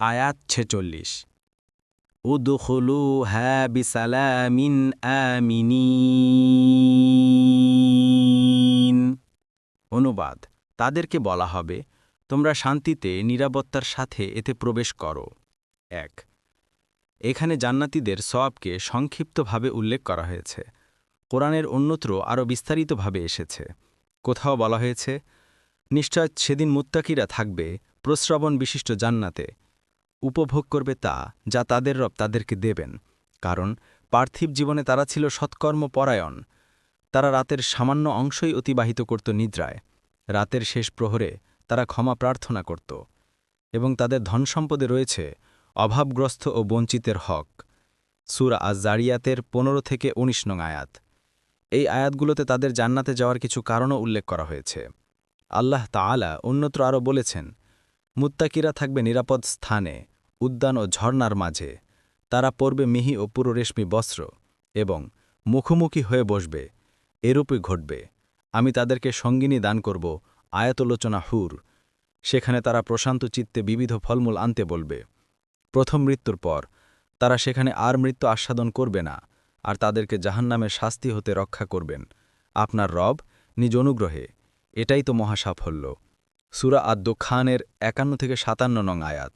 আয়াত ছেচল্লিশ। উদুখুলু হ্যা বিসালামিন অনুবাদ, তাদেরকে বলা হবে, তোমরা শান্তিতে, নিরাপত্তার সাথে এতে প্রবেশ করো। এক, এখানে জান্নাতীদের সবকে সংক্ষিপ্তভাবে উল্লেখ করা হয়েছে। কোরআনের অন্যত্র আরও বিস্তারিতভাবে এসেছে। কোথাও বলা হয়েছে, নিশ্চয় সেদিন মুত্তাকিরা থাকবে প্রশ্রবণ বিশিষ্ট জান্নাতে। উপভোগ করবে তা যা তাদের রব তাদেরকে দেবেন, কারণ পার্থিব জীবনে তারা ছিল সৎকর্ম পরায়ণ তারা রাতের সামান্য অংশই অতিবাহিত করত নিদ্রায়। রাতের শেষ প্রহরে তারা ক্ষমা প্রার্থনা করত এবং তাদের ধনসম্পদে রয়েছে অভাবগ্রস্ত ও বঞ্চিতের হক। সুরা আজ জারিয়াতের পনেরো থেকে ১৯ নং আয়াত। এই আয়াতগুলোতে তাদের জান্নাতে যাওয়ার কিছু কারণও উল্লেখ করা হয়েছে। আল্লাহ তাআলা অন্যত্র আরও বলেছেন মুত্তাকিরা থাকবে নিরাপদ স্থানে, উদ্যান ও ঝর্ণার মাঝে। তারা পরবে মিহি ও পুরো রেশমি বস্ত্র এবং মুখোমুখি হয়ে বসবে, এরূপই ঘটবে। আমি তাদেরকে সঙ্গিনী দান করব, আয়াতলোচনা হুর। সেখানে তারা প্রশান্ত চিত্তে বিবিধ ফলমূল আনতে বলবে। প্রথম মৃত্যুর পর তারা সেখানে আর মৃত্যু আস্বাদন করবে না, আর তাদেরকে জাহান্নামের শাস্তি হতে রক্ষা করবেন। আপনার রব নিজ অনুগ্রহে, এটাই তো মহাসাফল্য। সুরা আদ্দ খানের একান্ন থেকে সাতান্ন নং আয়াত।